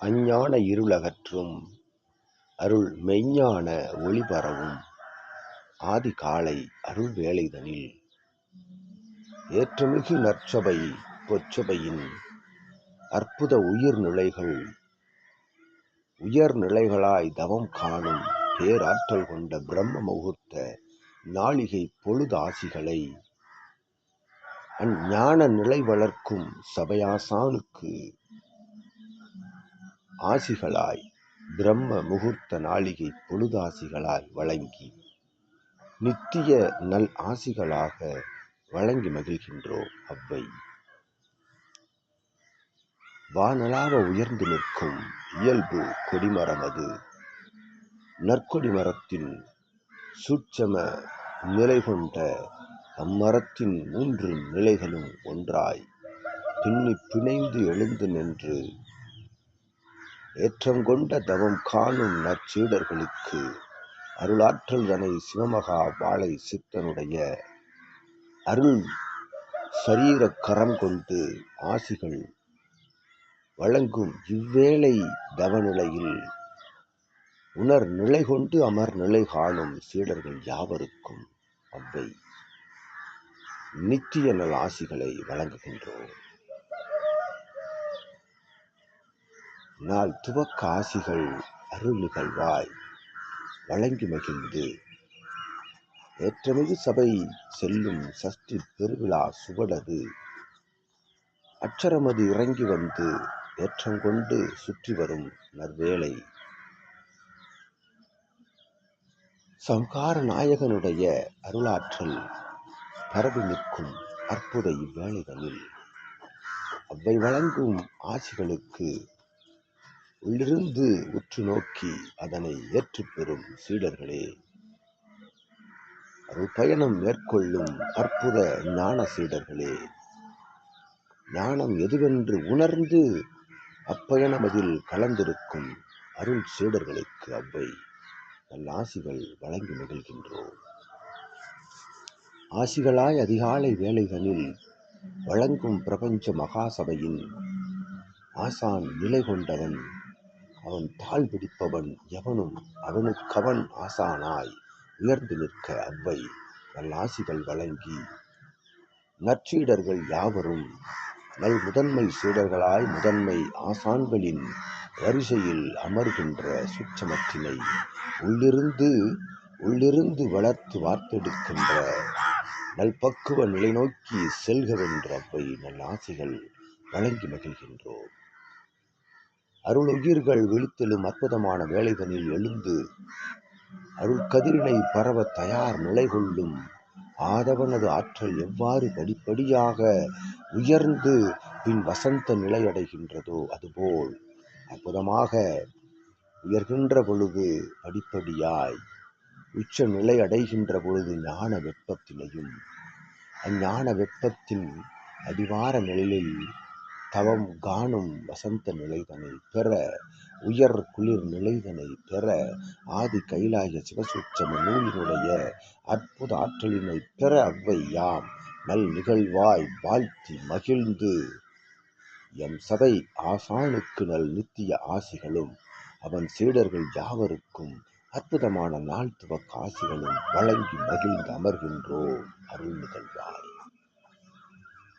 அஞ்ஞான இருளகற்றும் அருள் மெய்ஞான ஒளிபரவும் ஆதிகாலை அருள் வேலைதனில். ஏற்றமிகு நற்சபை பொற்சபையின் அற்புத உயிர் நிலைகள் உயர்நிலைகளாய் தவம் காணும் பேராற்றல் கொண்ட பிரம்ம முகூர்த்த நாழிகை பொழுதாசிகளை அஞ்ஞான நிலை வளர்க்கும் சபையாசானுக்கு ஆசிகளாய் பிரம்ம முகூர்த்த நாளிகை பொழுதாசிகளாய் வழங்கி நித்திய நல் ஆசிகளாக வழங்கி மகிழ்கின்றோம் அவ்வை. வானலாக உயர்ந்து நிற்கும் இயல்பு கொடிமரம் அது நற்கொடி மரத்தின் சூட்சம நிலை கொண்ட அம்மரத்தின் மூன்று நிலைகளும் ஒன்றாய் பின்னி பிணைந்து எழுந்து நின்று ஏற்றம் கொண்ட தவம் காணும் நற்சீடர்களுக்கு அருளாற்றல் தனை சிவமகா வாழை சித்தனுடைய அருள் சரீர கரம் கொண்டு ஆசிகள் வழங்கும் இவ்வேளை தவநிலையில் உணர் நிலை கொண்டு அமர் நிலை காணும் சீடர்கள் யாவருக்கும் அவ்வை நித்திய நல் ஆசிகளை வழங்குகின்றோம். நாள் துவக்க ஆசிகள் அருள் நிகழ்வாய். வழங்கி மகிழ்ந்து. ஏற்றமிகு சபை செல்லும் சஷ்டி பெருவிழா சுவடது. அச்சரமது இறங்கி வந்து ஏற்றம் கொண்டு சுற்றி வரும் நற்வேளை. சம்கார நாயகனுடைய அருளாற்றல் பரவி நிற்கும் அற்புத இவ்வேளைகளில். அவ்வை வழங்கும் ஆசிகளுக்கு உள்ளிருந்து உற்று நோக்கி அதனை ஏற்றுப் பெறும் சீடர்களே. அருள் பயணம் மேற்கொள்ளும் அற்புத ஞான சீடர்களே. ஞானம் எதுவென்று உணர்ந்து அப்பயணம் அதில் கலந்திருக்கும் அருள் சீடர்களுக்கு அவ்வை நல்ல ஆசிகள் வழங்கி நிகழ்கின்றோம் ஆசிகளாய் அதிகாலை வேலைகளில் வழங்கும் பிரபஞ்ச மகாசபையின் ஆசான் நிலை கொண்டவன் அவன் தாழ் பிடிப்பவன் எவனும் அவனுக்கவன் ஆசானாய். உயர்ந்து நிற்க அவ்வை நல்லாசிகள் வழங்கி நற்சீடர்கள் யாவரும் நல் முதன்மை சீடர்களாய் முதன்மை ஆசான்களின் வரிசையில் அமர்கின்ற சுற்றமற்றினை உள்ளிருந்து உள்ளிருந்து வளர்த்து வார்த்தெடுக்கின்ற நல்பக்குவ நிலை நோக்கி செல்கவென்ற அவ்வை நல் ஆசைகள் வழங்கி மகிழ்கின்றோம். அருள் உயிர்கள் விழித்தெழும் அற்புதமான வேலைதனில் எழுந்து அருள் கதிரினை பரவ தயார் நிலை கொள்ளும் ஆதவனது ஆற்றல் எவ்வாறு படிப்படியாக உயர்ந்து பின் வசந்த நிலையடைகின்றதோ அதுபோல் அற்புதமாக உயர்கின்ற பொழுது படிப்படியாய் உச்ச நிலை அடைகின்ற பொழுது ஞான வெப்பத்தினையும் அஞ்ஞான வெப்பத்தின் அடிவார நிலையில் தவம் காணும் வசந்த நிலைதனை பெற உயர் குளிர் நிலைதனை பெற ஆதி கைலாய சிவசூட்சம நூலினுடைய அற்புத ஆற்றலினை பெற அவ்வை யாம் நல் நிகழ்வாய் வாழ்த்தி மகிழ்ந்து. எம் சபை ஆசானுக்கு நல் நித்திய ஆசிகளும் அவன் சீடர்கள் யாவருக்கும் அற்புதமான நாள் துவக்க ஆசிகளும் வழங்கி மகிழ்ந்து அமர்கின்றோம் அருள் நிகழ்வாய்